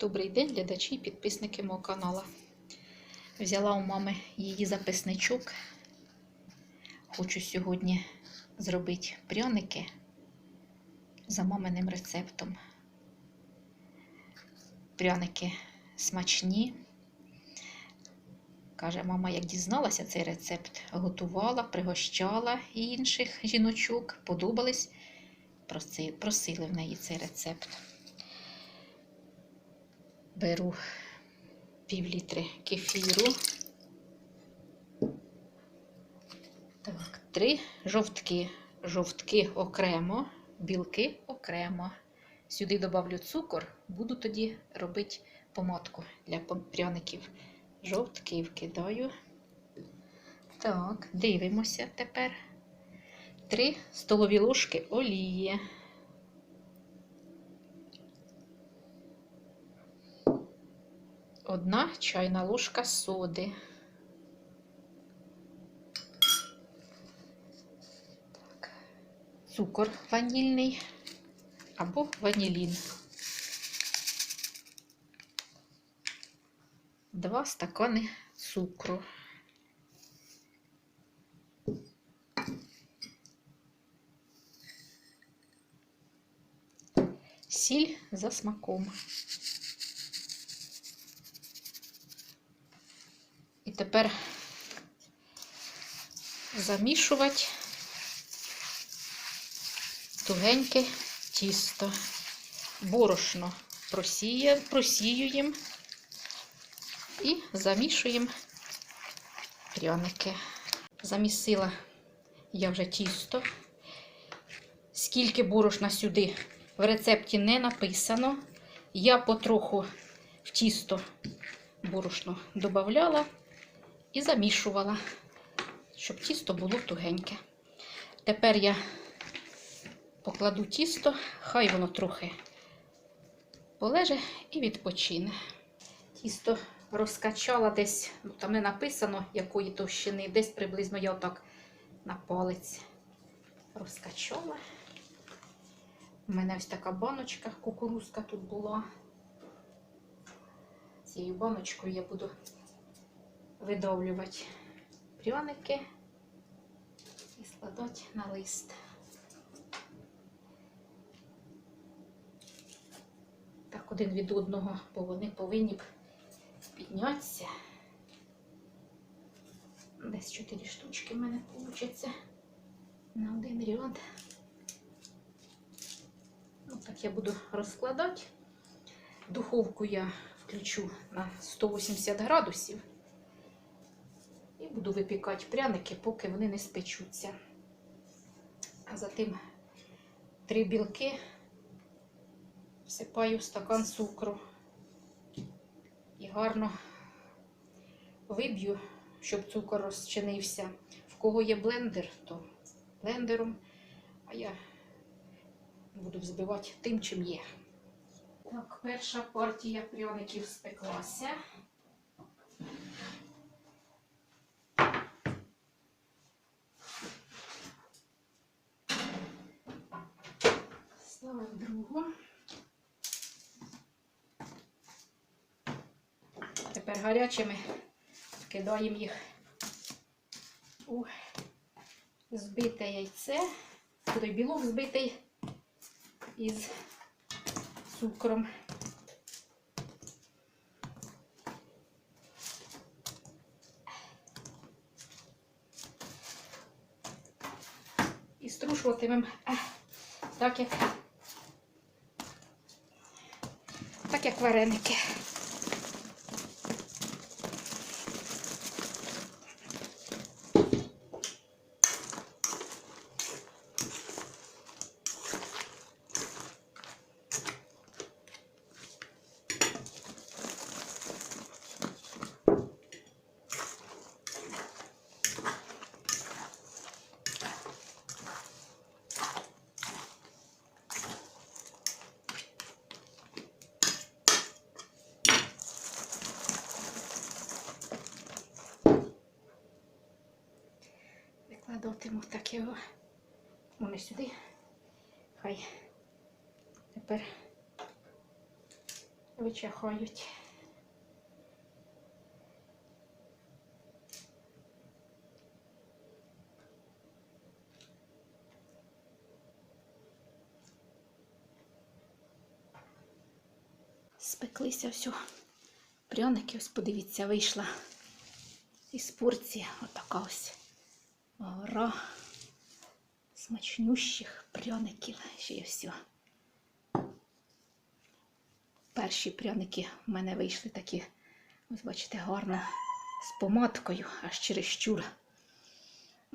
Добрий день, глядачі і підписники мого каналу. Взяла у мами її записничок. Хочу сьогодні зробити пряники за маминим рецептом. Пряники смачні. Каже, мама, як дізналася цей рецепт, готувала, пригощала інших жіночок, подобались, проси- просили в неї цей рецепт. Беру пів літри кефіру. Так, три жовтки. Жовтки окремо, білки окремо. Сюди добавлю цукор, буду тоді робити помадку для пряників. Жовтки вкидаю. Так, дивимося тепер. Три столові ложки олії. Одна чайна ложка соди. Так. Цукор ванільний або ванілін. Два стакани цукру. Сіль за смаком. Тепер замішувати тугеньке тісто. Борошно просіюємо і замішуємо пряники. Замісила я вже тісто. Скільки борошна сюди в рецепті не написано. Я потроху в тісто борошно додавала і замішувала, щоб тісто було тугеньке. Тепер я покладу тісто, хай воно трохи полеже і відпочине. Тісто розкачала десь, ну там не написано, якої товщини, десь приблизно я отак на палець розкачала. У мене ось така баночка, кукурузка тут була. Цією баночкою я буду видавлювати пряники і складати на лист. Так, один від одного, бо вони повинні б піднятися. Десь 4 штучки в мене вийде на один ряд. Ну, так я буду розкладати. Духовку я включу на 180 градусів і буду випікати пряники, поки вони не спечуться. А затим три білки всипаю в стакан цукру і гарно виб'ю, щоб цукор розчинився. В кого є блендер, то блендером, а я буду взбивати тим, чим є. Так, перша партія пряників спеклася. Ставимо другу. Тепер гарячими кидаємо їх у збите яйце. Туди білок збитий із цукром. І струшуватимемо так, як, так, як вареники. Викладатиму так його. Вони сюди. Хай тепер вичахають. Спеклися все. Пряники, ось подивіться, вийшла із порції. Отака ось гора смачнющих пряників. Ще є все. Перші пряники в мене вийшли такі, ось бачите, гарно з помадкою, аж чересчур.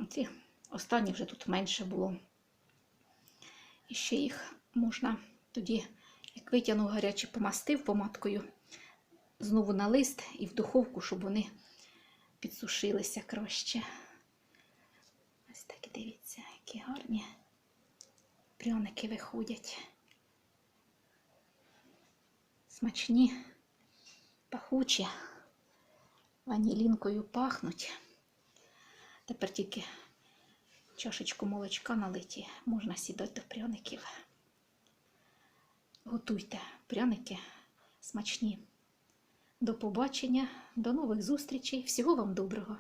Ці останні вже тут менше було. І ще їх можна тоді, як витягнув гаряче, помастив помадкою, знову на лист і в духовку, щоб вони підсушилися краще. Ось дивіться, які гарні пряники виходять. Смачні, пахучі, ванілінкою пахнуть. Тепер тільки чашечку молочка налиті, можна сідати до пряників. Готуйте пряники смачні. До побачення, до нових зустрічей. Всього вам доброго!